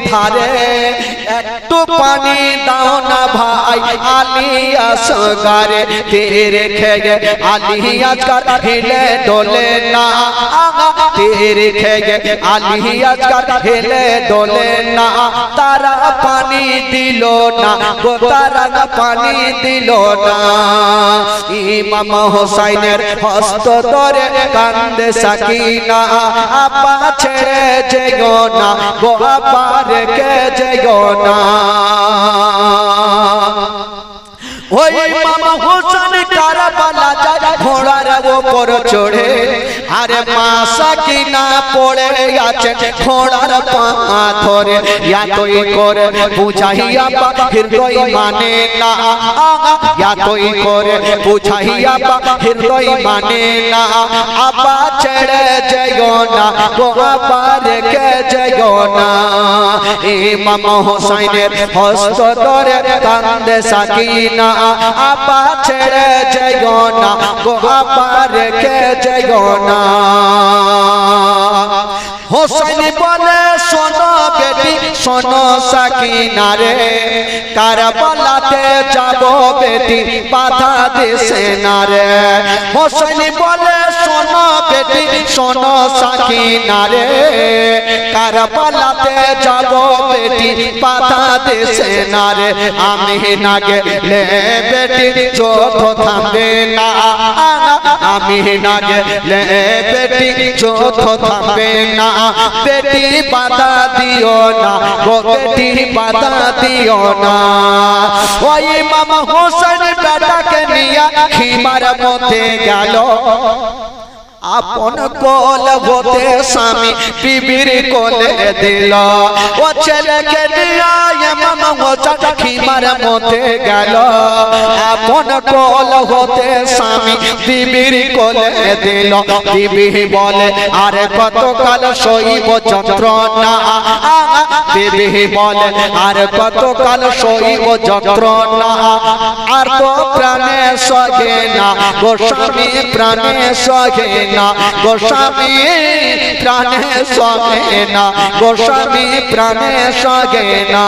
ধারে একটু পানি দাও না ভাই আলিয়া সগারে তেরে খেগে আলিয়া কার হেলে ডোলে না তেরে খেগে আলিয়া কার হেলে ডোলে না তারা পানি দিল না গো তারা পানি দিল না ইমাম হোসাইনের হস্ত ধরে কান্দে সাকিনা, আপা ছেড়ে যেও না, গো আপা রেখে যেও না। ওই মামা হোসেন কারাবালা যায় ঘোড়ার ওপর চড়ে আরে মাসা কিনা পড়ে আছে ঘোড়ার পা ধরে ইয়াতই করে বুঝাইয়া পা, হৃদয় মানে না। ইয়াতই করে বুঝাইয়া পা, হৃদয় মানে না। আপা ছেড়ে যাইও না, গো আপা রেখে যাইও না। ইমাম হোসাইনের হস্ত ধরে কান্দে সাকিনা। আপা ছেড়ে যাইও না গো আপা রেখে যাইও না হোসেন বলে, শোনো বেটি, শোনো সাকিনা রে কারবালাতে যাব বেটি, বাধা দেশে না রে। হোসেন বলে, শোনো বেটি, শোনো সাকিনা কারবালাতে যাব বেটি, বাধা দেশে না রে। আমি না গেলে বেটি, চোখ থামবে না। আমি না গেলে বেটি, চোখ থামবে না। বেটি, বাধা দিও না বেটি, বাধা দিও না। ওই মামা হোসেন বেটাকে নিয়ে খিমার মধ্যে গেল। আপন কল হতে স্বামী পিবির কোলে দিল। ও ছেলেকে খিমার মতে গেল। আপন কল হতে স্বামী বিবির কোলে দিল। বিবি বলে, আরে কতকাল সইব যন্ত্রণা বিবি বলে আর কতকাল সইব যন্ত্রণা আর তো প্রাণে সগে না গোস্বামী প্রাণে সগে না গোস্বামী প্রাণে সগে না গোস্বামী প্রাণে সগে না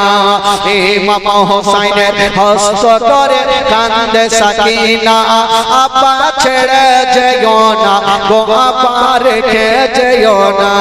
এ মামা হোসাইনের হস্ত করে কান্দে সাকিনা আপা ছেড়ে যেও না গো আপা রেখে যেও না